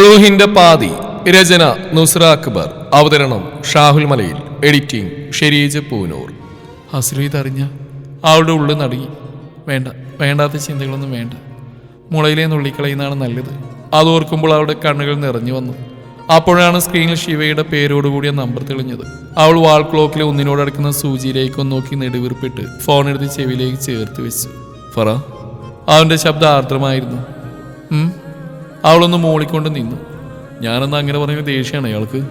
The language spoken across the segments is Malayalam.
റൂഹിന്റെ പാതി രചന നുസ്ര അക്ബർ അവതരണം ഷാഹുൽ മലയിൽ എഡിറ്റിംഗ് ഷെരീജ് പൂനൂർ. ഹസ്ലു ഇതറിഞ്ഞ അവളുടെ ഉള്ളിൽ നടുങ്ങി. വേണ്ട വേണ്ടാത്ത ചിന്തകളൊന്നും വേണ്ട. മുളയിലെ നുള്ളിക്കളയുന്നതാണ് നല്ലത്. അത് ഓർക്കുമ്പോൾ അവളുടെ കണ്ണുകൾ നിറഞ്ഞു വന്നു. അപ്പോഴാണ് സ്ക്രീനിൽ ശിവയുടെ പേരോടുകൂടിയ നമ്പർ തെളിഞ്ഞത്. അവൾ വാൾ ക്ലോക്കിലെ ഒന്നിനോട് അടുക്കുന്ന സൂചിയിലേക്കൊന്ന് നോക്കി നെടുവീർപ്പിട്ട് ഫോൺ എടുത്ത് ചെവിയിലേക്ക് ചേർത്ത് വെച്ചു. ഫറ അവന്റെ ശബ്ദം ആർദ്രമായിരുന്നു. അവളൊന്ന് മൂളിക്കൊണ്ട് നിന്നു. ഞാനെന്ന് അങ്ങനെ പറഞ്ഞ ദേഷ്യമാണ് അയാൾക്ക്.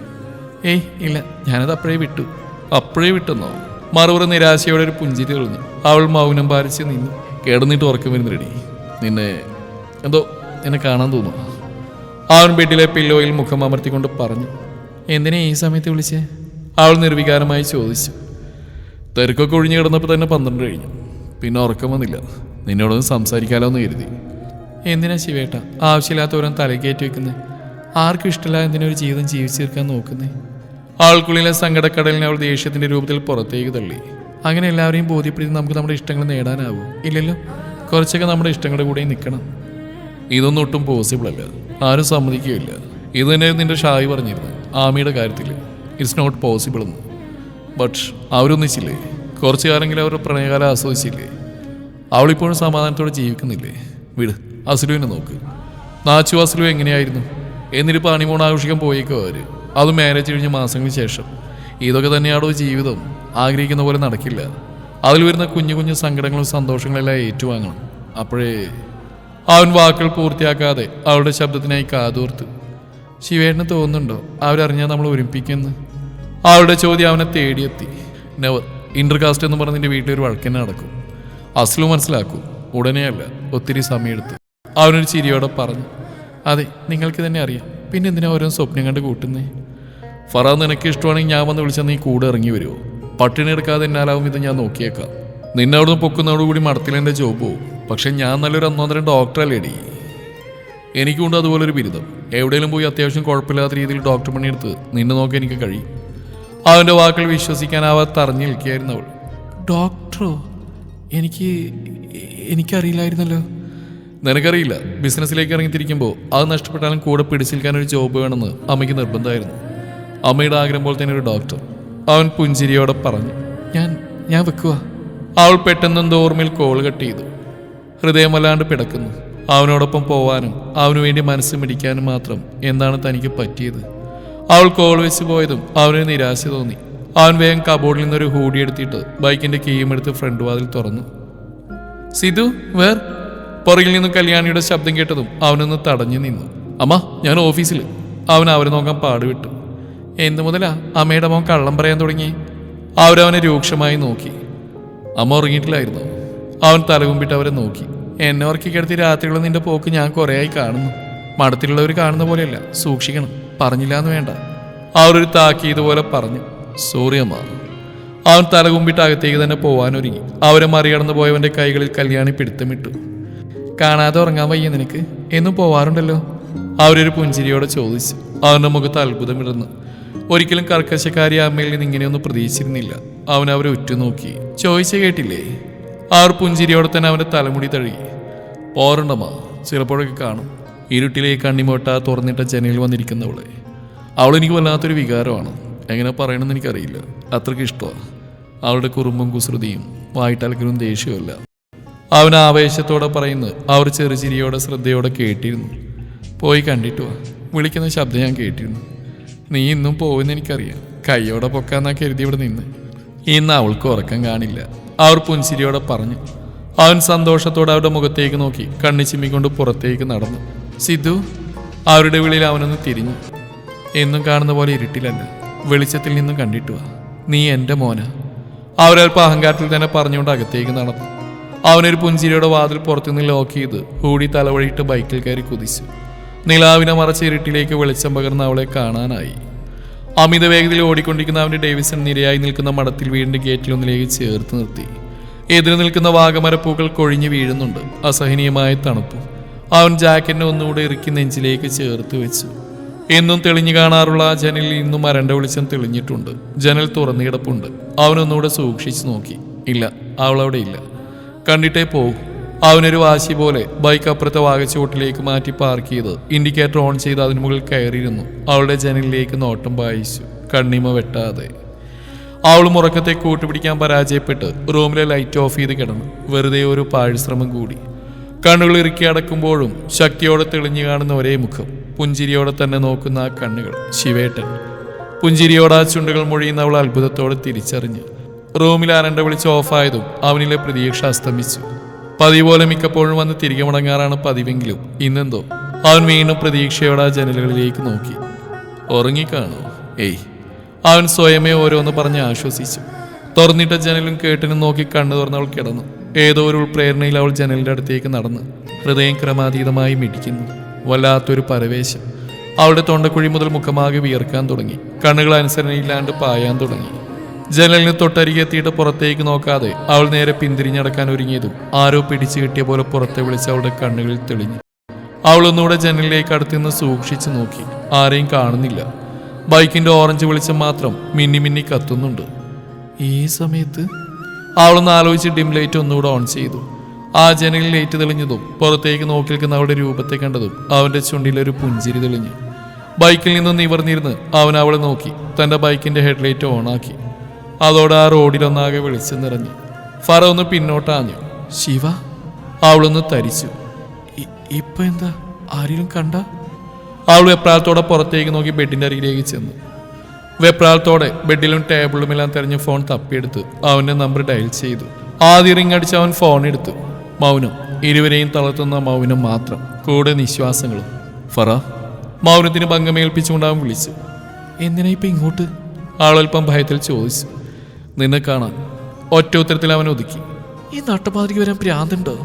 ഏയ് ഇല്ല ഞാനത് അപ്പോഴേ വിട്ടു. അപ്പോഴേ വിട്ടെന്നോ? മറുപടി നിരാശയോടെ ഒരു പുഞ്ചിരി തെളിഞ്ഞു. അവൾ മൗനം പാലിച്ച് നിന്നു. കിടന്നിട്ട് ഉറക്കം വരുന്ന റെഡി നിന്നെ എന്തോ എന്നെ കാണാൻ തോന്നുന്നു. അവൻ ബെഡിലെ പില്ലോയിൽ മുഖം അമർത്തിക്കൊണ്ട് പറഞ്ഞു. എന്തിനാ ഈ സമയത്ത് വിളിച്ചേ? അവൾ നിർവികാരമായി ചോദിച്ചു. തിരക്കൊക്കെ ഒഴിഞ്ഞു കിടന്നപ്പോൾ തന്നെ പന്ത്രണ്ട് കഴിഞ്ഞു. പിന്നെ ഉറക്കം വന്നില്ല. നിന്നോടൊന്ന് സംസാരിക്കാലോ എന്ന് കരുതി. എന്തിനാ ശിവേട്ട? ആവശ്യമില്ലാത്തവരും തലകേറ്റി വെക്കുന്നത് ആർക്കും ഇഷ്ടമില്ല എന്തിനൊരു ജീവിതം ജീവിച്ചു തീർക്കാൻ നോക്കുന്നേ? ആൾക്കുള്ളിലെ സങ്കടക്കടലിനെ അവൾ ദേഷ്യത്തിന്റെ രൂപത്തിൽ പുറത്തേക്ക് തള്ളി. അങ്ങനെ എല്ലാവരെയും ബോധ്യപ്പെടുത്തി നമുക്ക് നമ്മുടെ ഇഷ്ടങ്ങൾ നേടാനാവും? ഇല്ലല്ലോ. കുറച്ചൊക്കെ നമ്മുടെ ഇഷ്ടങ്ങളുടെ കൂടെ നിൽക്കണം. ഇതൊന്നും ഒട്ടും പോസിബിൾ അല്ല. ആരും സമ്മതിക്കുകയില്ല. ഇത് തന്നെ നിന്റെ ഷായി പറഞ്ഞിരുന്നു ആമിയുടെ കാര്യത്തിൽ ഇറ്റ്സ് നോട്ട് പോസിബിൾ എന്ന്. ബട്ട് അവരൊന്നിച്ചില്ലേ? കുറച്ചു കാലമെങ്കിലും അവരുടെ പ്രണയകാലം ആസ്വദിച്ചില്ലേ? അവളിപ്പോഴും സമാധാനത്തോടെ ജീവിക്കുന്നില്ലേ? വിട്. അസുലുവിനെ നോക്ക്. നാച്ചു അസുലു എങ്ങനെയായിരുന്നു? എന്നിട്ട് അണിമോൺ ആഘോഷിക്കാൻ പോയേക്കോ അവർ അത് മാരേജ് കഴിഞ്ഞ മാസങ്ങൾക്ക് ശേഷം. ഇതൊക്കെ തന്നെയാണോ ജീവിതം. ആഗ്രഹിക്കുന്ന പോലെ നടക്കില്ല. അതിൽ വരുന്ന കുഞ്ഞു കുഞ്ഞു സങ്കടങ്ങളും സന്തോഷങ്ങളെല്ലാം ഏറ്റുവാങ്ങണം. അപ്പോഴേ അവൻ വാക്കുകൾ പൂർത്തിയാക്കാതെ അവളുടെ ശബ്ദത്തിനായി കാതോർത്ത് ശിവേട്ടന് തോന്നുന്നുണ്ടോ? അവരറിഞ്ഞാൽ നമ്മൾ ഒരുമിപ്പിക്കുന്ന? അവളുടെ ചോദ്യം അവനെ തേടിയെത്തി. നെവർ ഇന്റർകാസ്റ്റ് എന്ന് പറഞ്ഞ വീട്ടിൽ ഒരു വഴക്കന്നെ നടക്കും. അസ്ലു മനസ്സിലാക്കൂ. ഉടനെയല്ല ഒത്തിരി സമയമെടുത്ത്. അവനൊരു ചിരിയോടെ പറഞ്ഞു അതെ നിങ്ങൾക്ക് തന്നെ അറിയാം. പിന്നെ എന്തിനാ ഓരോ സ്വപ്നം കണ്ട് കൂട്ടുന്നേ? ഫറാ നിനക്ക് ഇഷ്ടമാണെങ്കിൽ ഞാൻ വന്ന് വിളിച്ചാൽ നീ കൂടെ ഇറങ്ങി വരുമോ പട്ടിണി എടുക്കാതെ എന്നാലാവും ഇത് ഞാൻ നോക്കിയേക്കാം. നിന്നെ അവിടുന്ന് പൊക്കുന്നതോടുകൂടി മടത്തിലെന്റെ ജോബ് പോവും. പക്ഷെ ഞാൻ നല്ലൊരു അന്നോന്നരം ഡോക്ടറല്ലേടി എനിക്കുണ്ട് അതുപോലൊരു ബിരുദം. എവിടെയെങ്കിലും പോയി അത്യാവശ്യം കുഴപ്പമില്ലാത്ത രീതിയിൽ ഡോക്ടർ പണിയെടുത്ത് നിന്നെ നോക്കാൻ എനിക്ക് കഴിയും. അവന്റെ വാക്കുകൾ വിശ്വസിക്കാനാവാതെ തറഞ്ഞു നിൽക്കുകയായിരുന്നു അവൾ. ഡോക്ടറോ എനിക്ക് എനിക്കറിയില്ലായിരുന്നല്ലോ. നിനക്കറിയില്ല ബിസിനസ്സിലേക്ക് ഇറങ്ങിത്തിരിക്കുമ്പോൾ അത് നഷ്ടപ്പെട്ടാലും കൂടെ പിടിച്ചിരിക്കാൻ ഒരു ജോബ് വേണമെന്ന് അമ്മയ്ക്ക് നിർബന്ധമായിരുന്നു. അമ്മയുടെ ആഗ്രഹം പോലെ തന്നെ ഒരു ഡോക്ടർ അവൻ പുഞ്ചിരിയോടെ പറഞ്ഞു ഞാൻ ഞാൻ വെക്കുക അവൾ പെട്ടെന്നെന്തോ ഓർമ്മയിൽ കോൾ കട്ട് ചെയ്തു. ഹൃദയം വല്ലാണ്ട് പിടക്കുന്നു. അവനോടൊപ്പം പോവാനും അവനു വേണ്ടി മനസ്സ് മിടിക്കാനും മാത്രം എന്താണ് തനിക്ക് പറ്റിയത്? അവൾ കോൾ വെച്ച് പോയതും അവന് നിരാശ തോന്നി. അവൻ വേഗം കബോർഡിൽ നിന്നൊരു ഹൂടി എടുത്തിട്ട് ബൈക്കിന്റെ കീയും എടുത്ത് ഫ്രണ്ട് വാതിൽ തുറന്നു. സിധു വേർ? പുറകിൽ നിന്ന് കല്യാണിയുടെ ശബ്ദം കേട്ടതും അവനൊന്ന് തടഞ്ഞു നിന്നു. അമ്മ ഞാൻ ഓഫീസിൽ അവൻ അവരെ നോക്കാൻ പാടുവിട്ടു. എന്തു മുതലാ? അമ്മയുടെ മോൻ കള്ളം പറയാൻ തുടങ്ങി? അവരവനെ രൂക്ഷമായി നോക്കി. അമ്മ ഉറങ്ങിയിട്ടില്ലായിരുന്നു? അവൻ തലകുമ്പിട്ട് അവരെ നോക്കി. എന്നെ ഉറക്കി കിടത്തി രാത്രിയുള്ള നിന്റെ പോക്ക് ഞാൻ കുറേയായി കാണുന്നു. മഠത്തിലുള്ളവർ കാണുന്ന പോലെയല്ല. സൂക്ഷിക്കണം. പറഞ്ഞില്ല എന്ന് വേണ്ട. അവരൊരു താക്കീത് പോലെ പറഞ്ഞു. സോറി അമ്മ. അവൻ തലകുമ്പിട്ട് അകത്തേക്ക് തന്നെ പോവാനൊരുങ്ങി. അവരെ മറികടന്നു പോയവന്റെ കൈകളിൽ കല്യാണി പിടുത്തമിട്ടു. കാണാതെ ഉറങ്ങാൻ വയ്യ നിനക്ക്. എന്നും പോവാറുണ്ടല്ലോ. അവരൊരു പുഞ്ചിരിയോടെ ചോദിച്ചു അവന്റെ മുഖത്ത് അത്ഭുതമിടുന്നു ഒരിക്കലും കർക്കശക്കാരി അമ്മയിൽ നിന്ന് ഇങ്ങനെയൊന്നും പ്രതീക്ഷിച്ചിരുന്നില്ല. അവൻ അവരെ ഉറ്റുനോക്കി. ചോദിച്ച കേട്ടില്ലേ? അവർ പുഞ്ചിരിയോടെ തന്നെ അവന്റെ തലമുടി തഴുകി. പോരണ്ടമ്മ ചിലപ്പോഴൊക്കെ കാണും. ഇരുട്ടിലെ കണ്ണിമോട്ട തുറന്നിട്ട ജനലിൽ വന്നിരിക്കുന്നവളെ. അവൾ എനിക്ക് വല്ലാത്തൊരു വികാരമാണ്. എങ്ങനെ പറയണമെന്ന് എനിക്കറിയില്ല. അത്രയ്ക്ക് ഇഷ്ടമാണ് അവളുടെ കുറുമ്പും കുസൃതിയും വായിട്ടലക്കലും ദേഷ്യമല്ല. അവൻ ആവേശത്തോടെ പറയുന്നത് അവർ ചെറുചിരിയോടെ ശ്രദ്ധയോടെ കേട്ടിരുന്നു. പോയി കണ്ടിട്ട് വാ വിളിക്കുന്ന ശബ്ദം ഞാൻ കേട്ടിരുന്നു. നീ ഇന്നും പോകുമെന്ന് എനിക്കറിയാം. കൈയോടെ പൊക്കാന്നാ കരുതി ഇവിടെ നിന്ന്. ഇന്ന് അവൾക്ക് ഉറക്കം കാണില്ല. അവർ പുൻസിരിയോടെ പറഞ്ഞു. അവൻ സന്തോഷത്തോടെ അവരുടെ മുഖത്തേക്ക് നോക്കി കണ്ണി ചിമ്മിക്കൊണ്ട് പുറത്തേക്ക് നടന്നു. സിദ്ധു അവരുടെ വിളിയിൽ അവനൊന്ന് തിരിഞ്ഞു. എന്നും കാണുന്ന പോലെ ഇരുട്ടിലല്ല. വെളിച്ചത്തിൽ നിന്നും കണ്ടിട്ടുവാ നീ എന്റെ മോന. അവരൽപ്പം അഹങ്കാരത്തിൽ തന്നെ പറഞ്ഞുകൊണ്ട് അകത്തേക്ക് നടന്നു. അവനൊരു പുഞ്ചിരിയുടെ വാതിൽ പുറത്തുനിന്ന് ലോക്ക് ചെയ്ത് ഹൂടി തലവഴിയിട്ട് ബൈക്കിൽ കയറി കുതിച്ചു. നിലാവിനെ മറച്ച ഇരുട്ടിലേക്ക് വെളിച്ചം പകർന്ന് അവളെ കാണാനായി. അമിത വേഗതയിൽ ഓടിക്കൊണ്ടിരിക്കുന്ന അവന്റെ ഡേവിസൺ നിരയായി നിൽക്കുന്ന മടത്തിൽ വീടിന്റെ ഗേറ്റിലൊന്നിലേക്ക് ചേർത്ത് നിർത്തി. എതിരെ നിൽക്കുന്ന വാഗമരപ്പൂക്കൾ കൊഴിഞ്ഞു വീഴുന്നുണ്ട്. അസഹനീയമായ തണുപ്പ് അവൻ ജാക്കറ്റിനെ ഒന്നുകൂടെ ഇറുക്കി നെഞ്ചിലേക്ക് ചേർത്ത് വെച്ചു. എന്നും തെളിഞ്ഞു കാണാറുള്ള ആ ജനലിൽ ഇന്നും മരണ്ട വെളിച്ചം തെളിഞ്ഞിട്ടുണ്ട്. ജനൽ തുറന്നു കിടപ്പുണ്ട്. അവനൊന്നുകൂടെ സൂക്ഷിച്ചു നോക്കി. ഇല്ല അവളവിടെ ഇല്ല. കണ്ടിട്ടേ പോകും. അവനൊരു വാശി പോലെ ബൈക്ക് അപ്പുറത്തെ വാഗച്ചോട്ടിലേക്ക് മാറ്റി പാർക്ക് ചെയ്ത് ഇൻഡിക്കേറ്റർ ഓൺ ചെയ്ത് അതിന് മുകളിൽ കയറിയിരുന്നു. അവളുടെ ജനലിലേക്ക് നോട്ടം വായിച്ചു കണ്ണിമ വെട്ടാതെ. അവൾ മുറക്കത്തെ കൂട്ടുപിടിക്കാൻ പരാജയപ്പെട്ട് റൂമിലെ ലൈറ്റ് ഓഫ് ചെയ്ത് കിടന്നു. വെറുതെ ഒരു പാഴ്ശ്രമം കൂടി. കണ്ണുകൾ ഇറുക്കി അടക്കുമ്പോഴും ശക്തിയോടെ തെളിഞ്ഞു കാണുന്ന ഒരേ മുഖം. പുഞ്ചിരിയോടെ തന്നെ നോക്കുന്ന ആ കണ്ണുകൾ. ശിവേട്ടൻ. പുഞ്ചിരിയോടെ ആ ചുണ്ടുകൾ മൊഴിയുന്ന അവൾ അത്ഭുതത്തോടെ തിരിച്ചറിഞ്ഞു. റൂമിൽ ആരണ്ട വിളിച്ച് ഓഫായതും അവനിലെ പ്രതീക്ഷ അസ്തമിച്ചു. പതിവ് പോലെ മിക്കപ്പോഴും വന്ന് തിരികെ മുടങ്ങാറാണ് പതിവെങ്കിലും ഇന്നെന്തോ അവൻ വീണ്ടും പ്രതീക്ഷയോടെ ആ ജനലുകളിലേക്ക് നോക്കി. ഉറങ്ങിക്കാണോ? ഏയ്. അവൻ സ്വയമേ ഓരോന്ന് പറഞ്ഞ് ആശ്വസിച്ചു. തുറന്നിട്ട ജനലും കേട്ടിനും നോക്കി കണ്ണു തുറന്നവൾ കിടന്നു. ഏതോ ഒരു ഉൾപ്രേരണയിൽ അവൾ ജനലിന്റെ അടുത്തേക്ക് നടന്ന് ഹൃദയം ക്രമാതീതമായി മിടിക്കുന്നു. വല്ലാത്തൊരു പരവേശം. അവളുടെ തൊണ്ടക്കുഴി മുതൽ മുഖമാകെ വിയർക്കാൻ തുടങ്ങി. കണ്ണുകൾ അനുസരണയില്ലാണ്ട് പായാൻ തുടങ്ങി. ജനലിന് തൊട്ടരികെ എത്തിയിട്ട് പുറത്തേക്ക് നോക്കാതെ അവൾ നേരെ പിന്തിരിഞ്ഞടക്കാൻ ഒരുങ്ങിയതും ആരോ പിടിച്ചു കിട്ടിയ പോലെ പുറത്തെ വിളിച്ച് അവളുടെ കണ്ണുകളിൽ തെളിഞ്ഞു. അവൾ ഒന്നുകൂടെ ജനലിലേക്ക് അടുത്തുനിന്ന് സൂക്ഷിച്ചു നോക്കി. ആരെയും കാണുന്നില്ല. ബൈക്കിന്റെ ഓറഞ്ച് വെളിച്ചം മാത്രം മിന്നി മിന്നി കത്തുന്നുണ്ട്. ഈ സമയത്ത്? അവളൊന്ന് ആലോചിച്ച് ഡിം ലൈറ്റ് ഒന്നുകൂടെ ഓൺ ചെയ്തു. ആ ജനലിൽ ലൈറ്റ് തെളിഞ്ഞതും പുറത്തേക്ക് നോക്കി നിൽക്കുന്ന അവളുടെ രൂപത്തെ കണ്ടതും അവന്റെ ചുണ്ടിലൊരു പുഞ്ചിരി തെളിഞ്ഞു. ബൈക്കിൽ നിന്ന് നിവർന്നിരുന്ന് അവൻ അവളെ നോക്കി. തന്റെ ബൈക്കിന്റെ ഹെഡ്ലൈറ്റ് ഓണാക്കി. അതോടെ ആ റോഡിലൊന്നാകെ വിളിച്ചു നിറഞ്ഞു. ഫറ ഒന്ന് പിന്നോട്ടാഞ്ഞു. ശിവ? അവളൊന്ന് തരിച്ചു. ഇപ്പൊ എന്താ? ആരെങ്കിലും കണ്ട? അവൾ വെപ്രാളത്തോടെ പുറത്തേക്ക് നോക്കി ബെഡിന്റെ അരികിലേക്ക് ചെന്നു. വെപ്രാളത്തോടെ ബെഡിലും ടേബിളിലുമെല്ലാം തെരഞ്ഞ് ഫോൺ തപ്പിയെടുത്ത് അവന്റെ നമ്പർ ഡയൽ ചെയ്തു. ആദ്യം റിംഗ് അടിച്ച് അവൻ ഫോൺ എടുത്തു. മൗനം. ഇരുവരെയും തളർത്തുന്ന മൗനം മാത്രം. കൂടെ നിശ്വാസങ്ങളും. ഫറ? മൗനത്തിന് ഭംഗമേൽപ്പിച്ചുകൊണ്ട് അവൻ വിളിച്ചു. എന്തിനാ ഇപ്പൊ ഇങ്ങോട്ട്? ആളൽപ്പം ഭയത്തിൽ ചോദിച്ചു. നിന്നെ കാണാൻ ഒറ്റ ഉത്തരത്തിൽ അവൻ ഒതുക്കി. ഈ നാട്ടുപാതിരിക്ക് വരാൻ ഭ്രാന്തുണ്ടോ?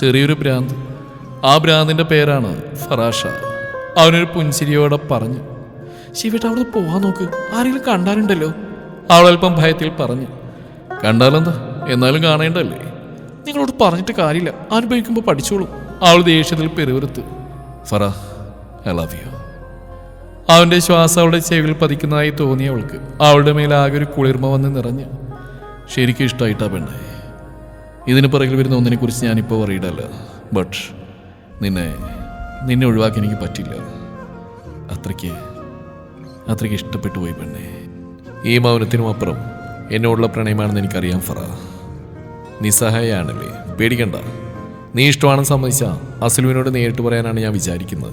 ചെറിയൊരു ഭ്രാന്ത്. ആ ഭ്രാന്തിന്റെ പേരാണ് ഫറാഷ. അവനൊരു പുഞ്ചിരിയോടെ പറഞ്ഞു ശിവേട്ട അവിടെ പോവാൻ നോക്ക്. ആരെങ്കിലും കണ്ടാലുണ്ടല്ലോ. അവളൽപ്പം ഭയത്തിൽ പറഞ്ഞു കണ്ടാലെന്താ? എന്നാലും കാണേണ്ടല്ലേ നിങ്ങളോട് പറഞ്ഞിട്ട് കാര്യമില്ല. അനുഭവിക്കുമ്പോൾ പഠിച്ചോളൂ. അവൾ ദേഷ്യത്തിൽ പെരുവരുത്ത് ഫറ ഐ ലവ് യു അവന്റെ ശ്വാസം അവളുടെ ചെവിയിൽ പതിക്കുന്നതായി തോന്നി അവൾക്ക്. അവളുടെ മേലാകെ ഒരു കുളിർമ വന്ന് നിറഞ്ഞ്. ശരിക്കും ഇഷ്ടമായിട്ടാ പെണ്ണേ. ഇതിന് പിറകിൽ വരുന്ന ഒന്നിനെക്കുറിച്ച് ഞാനിപ്പോൾ പറയിടല്ല ബട്ട് നിന്നെ നിന്നെ ഒഴിവാക്കി എനിക്ക് പറ്റില്ല. അത്രയ്ക്ക് അത്രയ്ക്ക് ഇഷ്ടപ്പെട്ടു പോയി പെണ്ണെ. ഈ മൗനത്തിനും അപ്പുറം എന്നോടുള്ള പ്രണയമാണെന്ന് എനിക്കറിയാം ഫറ. നിസ്സഹായാണല്ലേ? പേടിക്കണ്ട. നീ ഇഷ്ടമാണെന്ന് സമ്മതിച്ചാൽ അസുലുവിനോട് നേരിട്ട് പറയാനാണ് ഞാൻ വിചാരിക്കുന്നത്.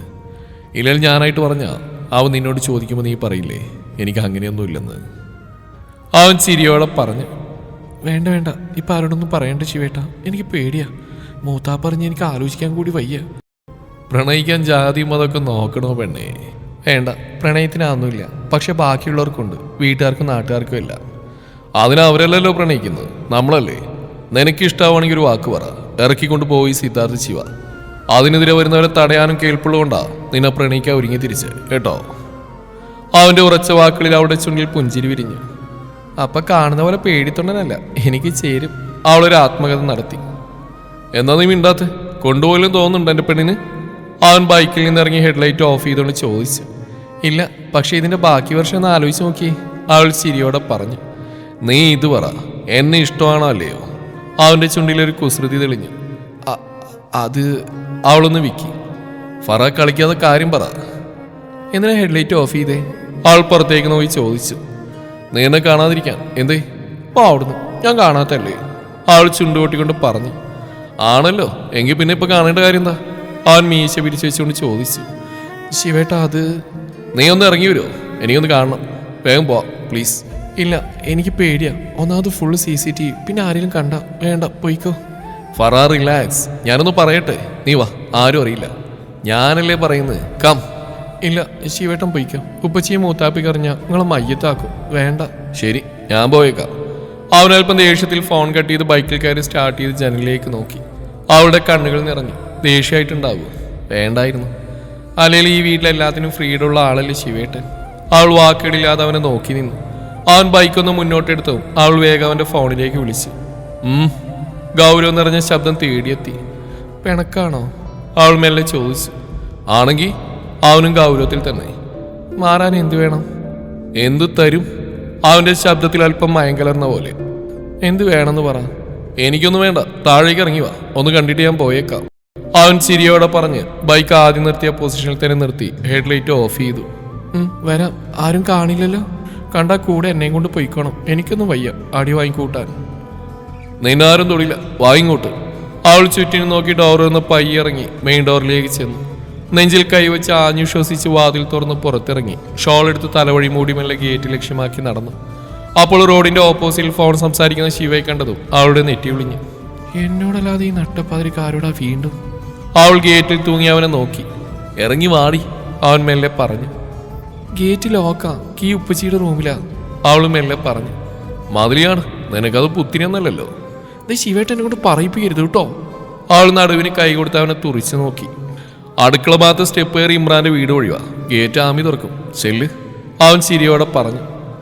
ഇല്ലെങ്കിൽ ഞാനായിട്ട് പറഞ്ഞ അവൻ നിന്നോട് ചോദിക്കുമ്പോൾ നീ പറയില്ലേ? എനിക്ക് അങ്ങനെയൊന്നുമില്ലെന്ന്. അവൻ ചിരിയോടെ പറഞ്ഞു വേണ്ട വേണ്ട. ഇപ്പം ആരോടൊന്നും പറയണ്ട ശിവേട്ട. എനിക്ക് പേടിയാ. മൂത്താ പറഞ്ഞ് എനിക്ക് ആലോചിക്കാൻ കൂടി വയ്യ. പ്രണയിക്കാൻ ജാതി മതമൊക്കെ നോക്കണോ പെണ്ണേ? വേണ്ട പ്രണയത്തിനൊന്നുമില്ല. പക്ഷെ ബാക്കിയുള്ളവർക്കുണ്ട്. വീട്ടുകാർക്കും നാട്ടുകാർക്കും ഇല്ല. അതിന് അവരല്ലല്ലോ പ്രണയിക്കുന്നത്. നമ്മളല്ലേ? നിനക്ക് ഇഷ്ടമാണെങ്കിൽ ഒരു വാക്ക് പറ. ഇറക്കിക്കൊണ്ട് പോയി സിദ്ധാർത്ഥ ശിവ. അതിനെതിരെ വരുന്നവരെ തടയാനും കേൾപ്പുള്ളതുകൊണ്ടാ. നിന്നെ പ്രണയിക്കാൻ ഒരുങ്ങി തിരിച്ച് കേട്ടോ? അവന്റെ ഉറച്ച വാക്കുകളിൽ അവിടെ ചുണ്ടിൽ പുഞ്ചിരി വിരിഞ്ഞു. അപ്പൊ കാണുന്ന പോലെ പേടിത്തൊണ്ടനല്ല എനിക്ക് ചേരും. അവളൊരു ആത്മകഥ നടത്തി. എന്നാ നീ മിണ്ടാത്ത? കൊണ്ടുപോലും തോന്നുന്നുണ്ട് എന്റെ പെണ്ണിന്? അവൻ ബൈക്കിൽ നിന്ന് ഇറങ്ങി ഹെഡ്ലൈറ്റ് ഓഫ് ചെയ്തുകൊണ്ട് ചോദിച്ചു. ഇല്ല പക്ഷേ ഇതിന്റെ ബാക്കി വർഷം ഒന്ന് ആലോചിച്ച് നോക്കിയേ അവൾ ചിരിയോടെ പറഞ്ഞു. നീ ഇത് പറ എന്നെ ഇഷ്ടമാണോ അല്ലയോ? അവന്റെ ചുണ്ടിലൊരു കുസൃതി തെളിഞ്ഞു. "അ- അത് അവളൊന്ന് വിക്കി. ഫറ കളിക്കാതെ കാര്യം പറ. എന്തിനാ ഹെഡ്ലൈറ്റ് ഓഫ് ചെയ്തേ? ആൾ പുറത്തേക്ക് നോക്കി ചോദിച്ചു. നീ എന്നെ കാണാതിരിക്കാൻ. എന്തേ? പോ അവിടുന്ന്. ഞാൻ കാണാത്തല്ലേ? ആൾ ചുണ്ടുകൊട്ടിക്കൊണ്ട് പറഞ്ഞു. ആണല്ലോ. എങ്കിൽ പിന്നെ ഇപ്പോൾ കാണേണ്ട കാര്യം എന്താ? അവൻ മീശ പിരിച്ചു വെച്ചുകൊണ്ട് ചോദിച്ചു. ശിവേട്ടാ അത് നീ ഒന്ന് ഇറങ്ങി വരുമോ എനിക്കൊന്ന് കാണണം. വേഗം പോവാം പ്ലീസ് ഇല്ല എനിക്ക് പേടിയാ. ഒന്നാമത് full C C T V പിന്നെ ആരെങ്കിലും കണ്ട വേണ്ട പോയിക്കോ. ഫറാ റിലാക്സ് ഞാനൊന്ന് പറയട്ടെ. നീ വാ. ആരും അറിയില്ല. ഞാനല്ലേ പറയുന്നത്? കം ഇല്ല ശിവേട്ടൻ പൊയ്ക്കാം. ഉപ്പച്ചിയെ മൂത്താപ്പി കറിഞ്ഞ നിങ്ങളെ മയ്യത്താക്കും. വേണ്ട. ശരി ഞാൻ പോയേക്കാം. അവനൽപ്പം ദേഷ്യത്തിൽ ഫോൺ കട്ട് ചെയ്ത് ബൈക്കിൽ കയറി സ്റ്റാർട്ട് ചെയ്ത് ജനലിലേക്ക് നോക്കി. അവളുടെ കണ്ണുകൾ നിറഞ്ഞു. ദേഷ്യമായിട്ടുണ്ടാവുക. വേണ്ടായിരുന്നു. അല്ലെങ്കിൽ ഈ വീട്ടിലെല്ലാത്തിനും ഫ്രീഡം ഉള്ള ആളല്ലേ ശിവേട്ടൻ? അവൾ വാക്കിടില്ലാതെ അവനെ നോക്കി നിന്നു. അവൻ ബൈക്കൊന്ന് മുന്നോട്ടെടുത്തു. അവൾ വേഗം അവന്റെ ഫോണിലേക്ക് വിളിച്ചു. ഗൗരവം നിറഞ്ഞ ശബ്ദം തേടിയെത്തി. പിണക്കാണോ? അവൾ മെല്ലെ ചോദിച്ചു ആണെങ്കിൽ അവനും ഗൗരവത്തിൽ തന്നെ. മാറാൻ എന്തു വേണം? എന്തു തരും? അവന്റെ ശബ്ദത്തിൽ അല്പം മയം കലർന്ന പോലെ. എന്തു വേണമെന്ന് പറ. എനിക്കൊന്നും വേണ്ട. താഴേക്ക് ഇറങ്ങി വാ. ഒന്ന് കണ്ടിട്ട് ഞാൻ പോയേക്കാം. അവൻ ചിരിയോടെ പറഞ്ഞ് ബൈക്ക് ആദ്യം നിർത്തിയ പൊസിഷനിൽ തന്നെ നിർത്തി ഹെഡ്ലൈറ്റ് ഓഫ് ചെയ്തു. വരാം. ആരും കാണില്ലല്ലോ. കണ്ടാൽ കൂടെ എന്നെയും കൊണ്ട് പൊയ്ക്കണം. എനിക്കൊന്നും വയ്യ. അടി വാങ്ങിക്കൂട്ടാൻ. നിന്നാരും തൊടില്ല. വായിങ്ങോട്ട് അവൾ ചുറ്റിനും നോക്കി ഡോറിൽ നിന്ന് പയ്യിറങ്ങി മെയിൻ ഡോറിലേക്ക് ചെന്നു. നെഞ്ചിൽ കൈവച്ച് ആഞ്ഞു ശ്വസിച്ച് വാതിൽ തുറന്ന് പുറത്തിറങ്ങി. ഷോൾ എടുത്ത് തലവഴി മൂടി മെല്ലെ ഗേറ്റ് ലക്ഷ്യമാക്കി നടന്നു. അപ്പോൾ റോഡിന്റെ ഓപ്പോസിറ്റിൽ ഫോൺ സംസാരിക്കുന്ന ശിവയെ കണ്ടതും അവളുടെ നെറ്റി വിളിഞ്ഞു എന്നോടല്ലാതെ ഈ നട്ടപ്പാതിരിക്കാരോടാ വീണ്ടും? അവൾ ഗേറ്റിൽ തൂങ്ങി അവനെ നോക്കി. ഇറങ്ങി വാടി അവൻ മെല്ലെ പറഞ്ഞു. ഗേറ്റ് ലോക്കാ കീ ഉപ്പച്ചിയുടെ റൂമിലാ അവൾ മെല്ലെ പറഞ്ഞു. മതിലിയാണ് നിനക്കത് പുത്തിനെന്നല്ലല്ലോ ഇത് ശിവേട്ടനെ കൊണ്ട് പറയിപ്പിക്കരുത് കേട്ടോ. ആൾ നടുവിന് കൈ കൊടുത്ത് അവനെ തുറിച്ചു നോക്കി. അടുക്കള ഭാഗത്ത് സ്റ്റെപ്പ് കയറി ഇമ്രാന്റെ വീട് ഒഴിവാ. ഗേറ്റ് ആമി തുറക്കും. ചെല്ല്. അവൻ ചിരിയോടെ പറഞ്ഞു.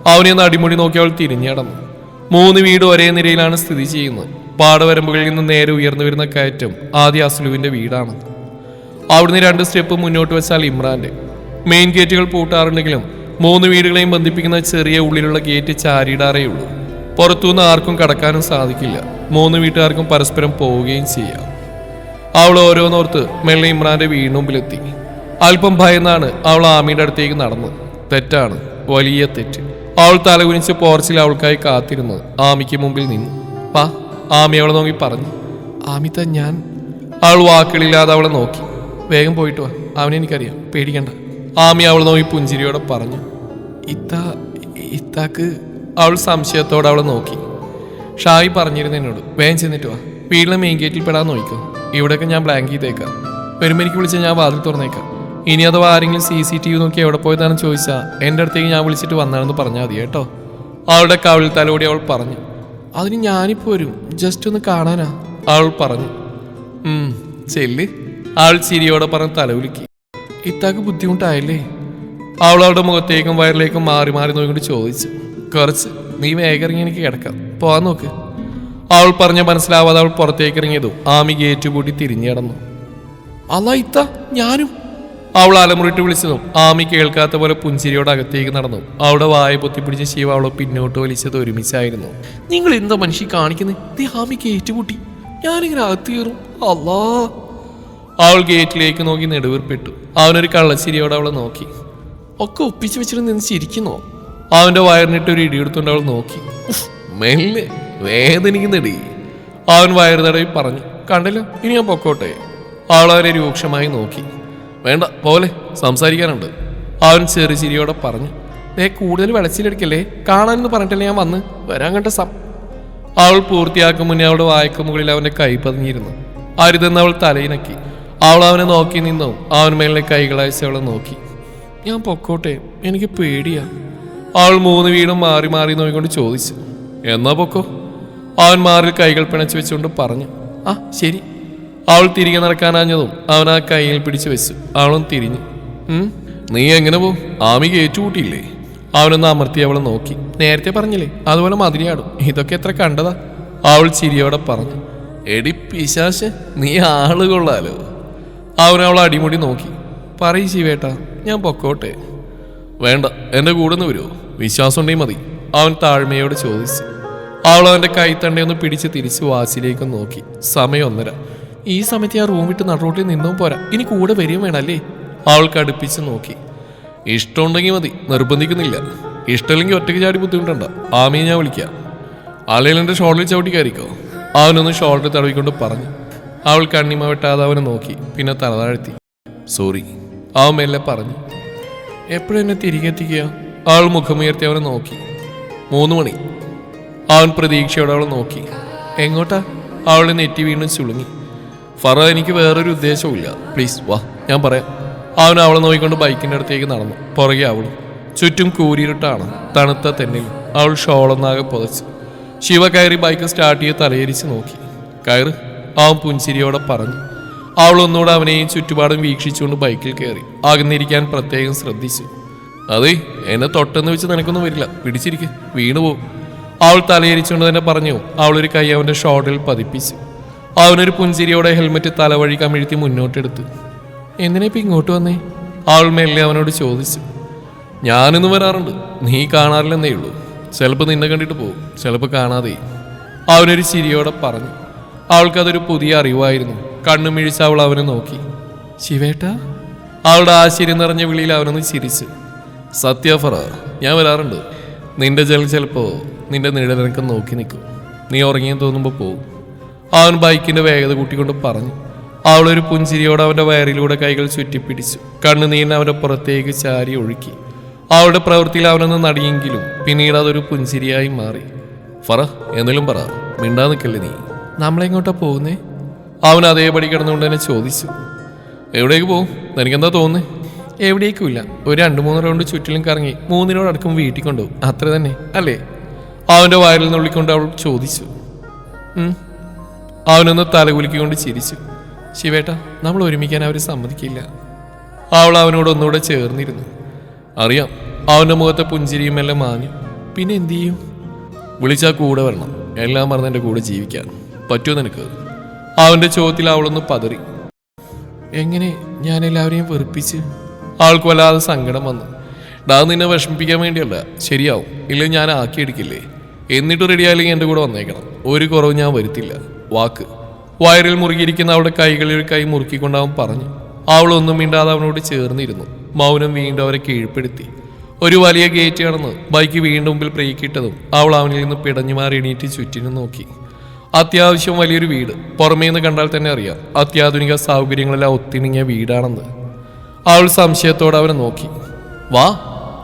അവനെ ഒന്ന് അടിമുടി നോക്കി അവൾ തിരിഞ്ഞടന്നു മൂന്ന് വീട് ഒരേ നിരയിലാണ് സ്ഥിതി ചെയ്യുന്നത്. പാടവരമ്പുകളിൽ നിന്ന് നേരെ ഉയർന്നു വരുന്ന കയറ്റം ആദ്യ അസ്ലുവിന്റെ വീടാണ്. അവിടുന്ന് രണ്ട് സ്റ്റെപ്പ് മുന്നോട്ട് വെച്ചാൽ ഇമ്രാന്റെ. മെയിൻ ഗേറ്റുകൾ പൂട്ടാറുണ്ടെങ്കിലും മൂന്ന് വീടുകളെയും ബന്ധിപ്പിക്കുന്ന ചെറിയ ഉള്ളിലുള്ള ഗേറ്റ് ചാരിയിടാറേ ഉള്ളൂ പുറത്തുനിന്ന് ആർക്കും കടക്കാനും സാധിക്കില്ല. മൂന്ന് വീട്ടുകാർക്കും പരസ്പരം പോവുകയും ചെയ്യാം. അവൾ ഓരോന്നോർത്ത് മെല്ലെ ഇമ്രാന്റെ വീടിന് മുമ്പിലെത്തി. അല്പം ഭയന്നാണ് അവൾ ആമിയുടെ അടുത്തേക്ക് നടന്നത്. തെറ്റാണ്. വലിയ തെറ്റ്. അവൾ തലകുനിച്ച് പോർച്ചിൽ അവൾക്കായി കാത്തിരുന്നു. ആമിക്ക് മുമ്പിൽ നിന്നു. പാ ആമി അവളെ നോക്കി പറഞ്ഞു. ആമിത ഞാൻ. അവൾ വാക്കുകളില്ലാതെ അവളെ നോക്കി. വേഗം പോയിട്ട് വാ. അവനെ എനിക്കറിയാം. പേടിക്കണ്ട. ആമി അവൾ നോക്കി പുഞ്ചിരിയോടെ പറഞ്ഞു. ഇത്ത ഇത്താക്ക്. അവൾ സംശയത്തോടെ അവളെ നോക്കി. ഷായി പറഞ്ഞിരുന്നു എന്നോട് വേഗം ചെന്നിട്ട് വാ. വീട്ടിലെ മെയിൻ ഗേറ്റിൽ പെടാൻ നോക്കാം. ഇവിടെയൊക്കെ ഞാൻ ബ്ലാങ്ക് ചെയ്തേക്കാം. വരുമ്പോൾ എനിക്ക് വിളിച്ചാൽ ഞാൻ വാതിൽ തുറന്നേക്കാം. ഇനി അഥവാ ആരെങ്കിലും സി സി ടി വി നോക്കി എവിടെ പോയതാണെന്ന് ചോദിച്ചാൽ എന്റെ അടുത്തേക്ക് ഞാൻ വിളിച്ചിട്ട് വന്നാണെന്ന് പറഞ്ഞാൽ മതി കേട്ടോ. അവളുടെ കവിളിൽ തലോടി അവൾ പറഞ്ഞു. അതിന് ഞാനിപ്പോൾ വരും. ജസ്റ്റ് ഒന്ന് കാണാനാ. അവൾ പറഞ്ഞു. ചെല്ല്. അവൾ ചിരിയോടെ പറഞ്ഞ് തലകുലുക്കി ഇത്താക്ക് ബുദ്ധിമുട്ടായല്ലേ? അവൾ അവളുടെ മുഖത്തേക്കും വയറിലേക്കും മാറി മാറി നോക്കിക്കൊണ്ട് ചോദിച്ചു. കുറച്ച് നീ വേഗം ഇറങ്ങി എനിക്ക് കിടക്കാം. പോവാൻ നോക്ക്. അവൾ പറഞ്ഞ മനസ്സിലാവാതെ അവൾ പുറത്തേക്ക് ഇറങ്ങിയതും ആമി ഗേറ്റ് പൂട്ടി തിരിഞ്ഞു കിടന്നു അല്ല ഇത്ത ഞാനും. അവൾ അലമുറിട്ട് വിളിച്ചതും ആമി കേൾക്കാത്ത പോലെ പുഞ്ചിരിയോട് അകത്തേക്ക് നടന്നു. അവളുടെ വായ പൊത്തിപ്പിടിച്ച ശിവ അവളെ പിന്നോട്ട് വലിച്ചത് ഒരുമിച്ചായിരുന്നു. നിങ്ങൾ എന്താ മനുഷ്യ കാണിക്കുന്നത് ആമി ഗേറ്റ് പൂട്ടി ഞാനിങ്ങനെ അകത്ത് കയറും. അല്ലാ അവൾ ഗേറ്റിലേക്ക് നോക്കി നെടുവീർപ്പെട്ടു. അവനൊരു കള്ളച്ചിരിയോടെ അവളെ നോക്കി. ഒക്കെ ഒപ്പിച്ച് വെച്ചിട്ട് നിന്ന് ചിരിക്കുന്നോ? അവന്റെ വയറിനിട്ട് ഒരു ഇടിയെടുത്തുകൊണ്ട് അവൾ നോക്കി. മെല്ലെ വേദനിക്കുന്നിടി. അവൻ വയറു തടവി പറഞ്ഞു കണ്ടല്ലോ ഇനി ഞാൻ പൊക്കോട്ടെ. ആളവരെ രൂക്ഷമായി നോക്കി. വേണ്ട പോലെ സംസാരിക്കാനുണ്ട്. അവൻ ചെറു ചിരിയോടെ പറഞ്ഞു ദേ കൂടുതൽ വെളച്ചിലെടുക്കല്ലേ കാണാനെന്ന് പറഞ്ഞിട്ടല്ലേ ഞാൻ വന്ന് വരാൻ കണ്ട സം അവൾ പൂർത്തിയാക്കും മുന്നേ അവളുടെ വായക്ക് മുകളിൽ അവന്റെ കൈ പതിഞ്ഞിരുന്നു. അരുതെന്ന് അവൾ തലയിനക്കി അവൾ അവനെ നോക്കി നിന്നു. അവൻ മേലെ കൈകളയച്ച് അവളെ നോക്കി. ഞാൻ പൊക്കോട്ടെ എനിക്ക് പേടിയാ. അവൾ മൂന്ന് വീടും മാറി മാറി നോക്കിക്കൊണ്ട് ചോദിച്ചു. എന്നാ പൊക്കോ? അവൻ മാറിൽ കൈകൾ പിണച്ചു വെച്ചുകൊണ്ട് പറഞ്ഞു ആ ശരി. അവൾ തിരികെ നടക്കാനാഞ്ഞതും അവൻ ആ കൈയിൽ പിടിച്ചു വെച്ചു. അവളും തിരിഞ്ഞു. നീ എങ്ങനെ പോവും? ആമി ഏറ്റുകൂട്ടിയില്ലേ അവനൊന്ന് അമർത്തി അവളെ നോക്കി. നേരത്തെ പറഞ്ഞില്ലേ അതുപോലെ മതിരിയാടും. ഇതൊക്കെ എത്ര കണ്ടതാ? അവൾ ചിരിയോടെ പറഞ്ഞു എടി പിശാശ് നീ ആൾ കൊള്ളാലോ. അവൻ അടിമുടി നോക്കി. പറയ് ശിവേട്ടാ ഞാൻ പൊക്കോട്ടെ. വേണ്ട എന്റെ കൂടെ നിന്ന് വരുമോ വിശ്വാസം ഉണ്ടെങ്കിൽ മതി. അവൻ താഴ്മയോട് ചോദിച്ചു. അവൾ അവന്റെ കൈത്തണ്ടയൊന്ന് പിടിച്ച് തിരിച്ച് വാച്ചിലേക്ക് നോക്കി. സമയം ഒന്നര. ഈ സമയത്ത് ആ റൂം വിട്ട് നടുറോട്ടിൽ നിന്നും പോരാ. ഇനി കൂടെ വരികയും വേണമല്ലേ അവൾ കടുപ്പിച്ച് നോക്കി. ഇഷ്ടമുണ്ടെങ്കിൽ മതി. നിർബന്ധിക്കുന്നില്ല. ഇഷ്ടമില്ലെങ്കിൽ ഒറ്റയ്ക്ക് ചാടി ബുദ്ധിമുട്ടുണ്ടോ. ആമയെ ഞാൻ വിളിക്കാം. അല്ലെങ്കിൽ എന്റെ ഷോൾഡറിൽ ചവിട്ടി കയറിക്കോ? അവനൊന്ന് ഷോൾഡർ തടവിക്കൊണ്ട് പറഞ്ഞു. അവൾ കണ്ണിമ വെട്ടാതെ അവനെ നോക്കി. പിന്നെ തലതാഴ്ത്തി. സോറി അവൻ മെല്ലെ പറഞ്ഞു. എപ്പോഴും എന്നെ തിരികെ എത്തിക്കുക? അവൾ മുഖമുയർത്തി അവനെ നോക്കി. മൂന്ന് മണി. അവൻ പ്രതീക്ഷയോടെ അവളെ നോക്കി. എങ്ങോട്ടാ? അവളെ നെറ്റി വീണ്ടും ചുളുങ്ങി. ഫറ എനിക്ക് വേറൊരു ഉദ്ദേശവുമില്ല. പ്ലീസ് വാ ഞാൻ പറയാം. അവൻ അവളെ നോക്കിക്കൊണ്ട് ബൈക്കിന്റെ അടുത്തേക്ക് നടന്നു. പുറകെ അവളും. ചുറ്റും കൂരിരുട്ടാണ്. തണുത്ത തെന്നിൽ അവൾ ഷോളൊന്നാകെ പുതച്ചു. ശിവ കയറി ബൈക്ക് സ്റ്റാർട്ട് ചെയ്ത് തലയിരിച്ച് നോക്കി. കയറ് അവൻ പുഞ്ചിരിയോടെ പറഞ്ഞു. അവൾ ഒന്നുകൂടെ അവനെയും ചുറ്റുപാടും വീക്ഷിച്ചുകൊണ്ട് ബൈക്കിൽ കയറി. അകന്നിരിക്കാൻ പ്രത്യേകം ശ്രദ്ധിച്ചു. അതെ എന്നെ തൊട്ടെന്ന് വെച്ച് നിനക്കൊന്നും വരില്ല. പിടിച്ചിരിക്ക. വീണു പോകും അവൾ തലയിരിച്ചുകൊണ്ട് തന്നെ പറഞ്ഞു അവളൊരു കൈ അവന്റെ ഷോട്ടിൽ പതിപ്പിച്ചു. അവനൊരു പുഞ്ചിരിയോടെ ഹെൽമെറ്റ് തലവഴി കമിഴ്ത്തി മുന്നോട്ടെടുത്തു. എന്തിനാ ഇപ്പം ഇങ്ങോട്ട് വന്നേ? അവൾ മെല്ലെ അവനോട് ചോദിച്ചു. ഞാനിന്ന് വരാറുണ്ട്. നീ കാണാറില്ലെന്നേ ഉള്ളൂ. ചിലപ്പോൾ നിന്നെ കണ്ടിട്ട് പോകും ചിലപ്പോൾ കാണാതെ. അവനൊരു ചിരിയോടെ പറഞ്ഞു. അവൾക്കതൊരു പുതിയ അറിവായിരുന്നു. കണ്ണു മിഴിച്ച് അവൾ അവനെ നോക്കി. ശിവേട്ട? അവളുടെ ആശ്ചര്യം നിറഞ്ഞ വിളിയിൽ അവനൊന്ന് ചിരിച്ചു. സത്യഫറ ഞാൻ വരാറുണ്ട്. നിന്റെ ജൽ ചിലപ്പോൾ നിന്റെ നിഴലിനൊക്കെ നോക്കി നിൽക്കും നീ ഉറങ്ങിയെന്ന് തോന്നുമ്പോൾ പോകും അവൻ ബൈക്കിന്റെ വേഗത കൂട്ടിക്കൊണ്ട് പറഞ്ഞു. അവളൊരു പുഞ്ചിരിയോടെ അവന്റെ വയറിലൂടെ കൈകൾ ചുറ്റിപ്പിടിച്ചു. കണ്ണുനീരിനെ അവന്റെ പുറത്തേക്ക് ചാരി ഒഴുക്കി. അവളുടെ പ്രവൃത്തിയിൽ അവനൊന്ന് നടിയെങ്കിലും പിന്നീട് അതൊരു പുഞ്ചിരിയായി മാറി. ഫറ എന്തെങ്കിലും പറ. മിണ്ടാ നിൽക്കല്ലേ നീ? നമ്മളെങ്ങോട്ടാ പോകുന്നേ? അവൻ അതേപടി കിടന്നുകൊണ്ട് തന്നെ ചോദിച്ചു. എവിടേക്ക് പോകും നിനക്കെന്താ തോന്നുന്നേ? എവിടേക്കുമില്ല. ഒരു രണ്ട് മൂന്ന് റൗണ്ട് ചുറ്റിലും കറങ്ങി മൂന്നിനോട് അടുക്കും വീട്ടിൽ കൊണ്ടുപോകും. അത്ര തന്നെ അല്ലേ? അവന്റെ വയറിൽ നുള്ളിക്കൊണ്ട് അവൾ ചോദിച്ചു. അവനൊന്ന് തലകുലിക്കൊണ്ട് ചിരിച്ചു. ശിവേട്ട നമ്മൾ ഒരുമിക്കാൻ അവർ സമ്മതിക്കില്ല. അവൾ അവനോട് ഒന്നുകൂടെ ചേർന്നിരുന്നു. അറിയാം അവന്റെ മുഖത്തെ പുഞ്ചിരിയും എല്ലാം മാഞ്ഞു. പിന്നെ എന്തു ചെയ്യും? വിളിച്ചാൽ കൂടെ വരണം. എല്ലാം മറന്ന് എന്റെ കൂടെ ജീവിക്കാൻ. പറ്റുമോ നിനക്ക്? അവന്റെ ചോദ്യത്തിൽ അവളൊന്ന് പതറി. എങ്ങനെ ഞാൻ എല്ലാവരെയും വെറുപ്പിച്ച് ആൾക്ക് വല്ലാതെ സങ്കടം വന്നു. ഡാ നിന്നെ വിഷമിപ്പിക്കാൻ വേണ്ടിയല്ല. ശരിയാവും. ഇല്ലെങ്കിൽ ഞാൻ ആക്കിയെടുക്കില്ലേ? എന്നിട്ട് റെഡിയായില്ലെങ്കിൽ എന്റെ കൂടെ വന്നേക്കണം. ഒരു കുറവ് ഞാൻ വരുത്തില്ല. വാക്ക്. വയറിൽ മുറുകിയിരിക്കുന്ന അവളുടെ കൈകളിൽ കൈ മുറുക്കിക്കൊണ്ട് അവൻ പറഞ്ഞു. അവളൊന്നും മിണ്ടാതെ അവനോട് ചേർന്നിരുന്നു. മൗനം വീണ്ടും അവരെ കീഴ്പ്പെടുത്തി. ഒരു വലിയ ഗേറ്റ് കടന്ന് ബൈക്ക് വീണ്ടും മുമ്പിൽ ബ്രേക്ക് ഇട്ടതും അവൾ അവനിൽ നിന്ന് പിടഞ്ഞു മാറി എണീറ്റ് ചുറ്റിനും നോക്കി. അത്യാവശ്യം വലിയൊരു വീട്. പുറമേ നിന്ന് കണ്ടാൽ തന്നെ അറിയാം. അത്യാധുനിക സൗകര്യങ്ങളെല്ലാം ഒത്തിണങ്ങിയ വീടാണെന്ന്. അവൾ സംശയത്തോടെ അവനെ നോക്കി. വാ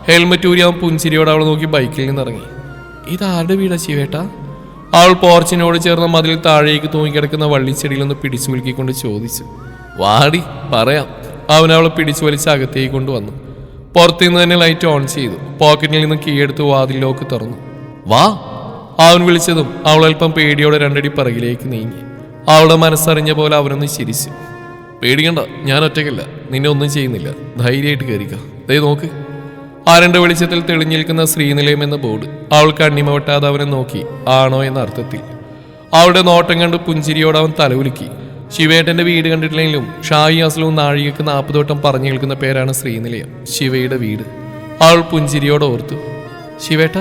ഹെൽമെറ്റ് ഊരി അവൻ പുഞ്ചിരിയോടെ അവളെ നോക്കി ബൈക്കിൽ നിന്ന് ഇറങ്ങി ഇതാരുടെ വീടാ ശിവേട്ട? അവൾ പോർച്ചിനോട് ചേർന്ന മതിൽ താഴേക്ക് തൂങ്ങിക്കിടക്കുന്ന വള്ളിച്ചെടിയിലൊന്ന് പിടിച്ചു കുലുക്കിക്കൊണ്ട് ചോദിച്ചു. വാടി പറയാം. അവൻ അവളെ പിടിച്ചു വലിച്ച് അകത്തേക്ക് കൊണ്ടുവന്നു. പുറത്തുനിന്ന് തന്നെ ലൈറ്റ് ഓൺ ചെയ്തു. പോക്കറ്റിൽ നിന്ന് കീ എടുത്ത് വാതിൽ തുറന്നു. വാ. അവൻ വിളിച്ചതും അവൾ അല്പം പേടിയോടെ രണ്ടടി പിറകിലേക്ക് നീങ്ങി. അവളുടെ മനസ്സറിഞ്ഞ പോലെ അവനൊന്ന് ചിരിച്ചു. പേടിക്കണ്ട ഞാൻ ഒറ്റയ്ക്കല്ല. നിന്നെ ഒന്നും ചെയ്യുന്നില്ല. ധൈര്യമായിട്ട് കയറിക്ക. ദേ നോക്ക്. ആരണ്ട വെളിച്ചത്തിൽ തെളിഞ്ഞു നിൽക്കുന്ന ശ്രീനിലയം എന്ന ബോർഡ്. അവൾ കണ്ണിമ വെട്ടാതെ അവനെ നോക്കി. ആണോ എന്ന അർത്ഥത്തിൽ. അവളുടെ നോട്ടം കണ്ട് പുഞ്ചിരിയോട് അവൻ തലവുലുക്കി ശിവേട്ടന്റെ വീട് കണ്ടിട്ടില്ലെങ്കിലും ഷായി അസ്ലവും നാഴികക്ക് നാൽപ്പത് വട്ടം പറഞ്ഞു കേൾക്കുന്ന പേരാണ് ശ്രീനിലയം. ശിവയുടെ വീട്. അവൾ പുഞ്ചിരിയോട് ഓർത്തു. ശിവേട്ട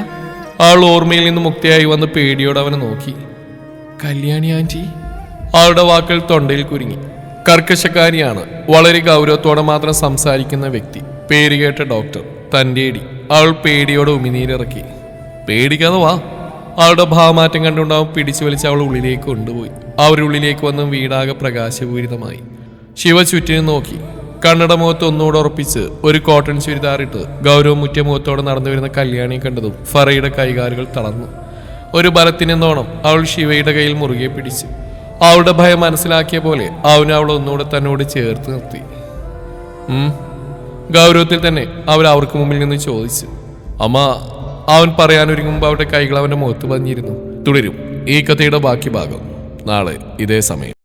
അവൾ ഓർമ്മയിൽ നിന്ന് മുക്തിയായി വന്ന് പേടിയോട് അവനെ നോക്കി. കല്യാണി ആന്റി. അവളുടെ വാക്കുകൾ തൊണ്ടയിൽ കുരുങ്ങി. കർക്കശക്കാരിയാണ് വളരെ ഗൗരവത്തോടെ മാത്രം സംസാരിക്കുന്ന വ്യക്തി. പേര് കേട്ട ഡോക്ടർ തന്റെടി അവൾ പേടിയോടെ ഉമിനീരിറക്കി. പേടിക്കാതെ വാ. അവളുടെ ഭാവമാറ്റം കണ്ടുകൊണ്ടാവും പിടിച്ചു വലിച്ച് അവൾ ഉള്ളിലേക്ക് കൊണ്ടുപോയി. അവരുള്ളിലേക്ക് വന്ന് വീടാകെ പ്രകാശപൂരിതമായി. ശിവ ചുറ്റിനും നോക്കി. കണ്ണട മുഖത്ത് ഒന്നുകൂടെ ഉറപ്പിച്ച് ഒരു കോട്ടൺ ചുരിദാറിട്ട് ഗൗരവം മുറ്റ മുഖത്തോടെ നടന്നു വരുന്ന കല്യാണിയെ കണ്ടതും ഫറയുടെ കൈകാലുകൾ തളർന്നു. ഒരു ബലത്തിനെന്നോണം അവൾ ശിവയുടെ കയ്യിൽ മുറുകെ പിടിച്ചു. അവളുടെ ഭയം മനസ്സിലാക്കിയ പോലെ അവൻ അവൾ ഒന്നുകൂടെ തന്നോട് ചേർത്ത് നിർത്തി. ഗൗരവത്തിൽ തന്നെ അവൻ അവർക്ക് മുമ്പിൽ നിന്ന് ചോദിച്ചു. അമ്മ അവൻ പറയാനൊരുങ്ങുമ്പോൾ അവരുടെ കൈകൾ അവന്റെ മുഖത്ത് പതിഞ്ഞിരുന്നു. തുടരും. ഈ കഥയുടെ ബാക്കി ഭാഗം. നാളെ ഇതേ സമയം.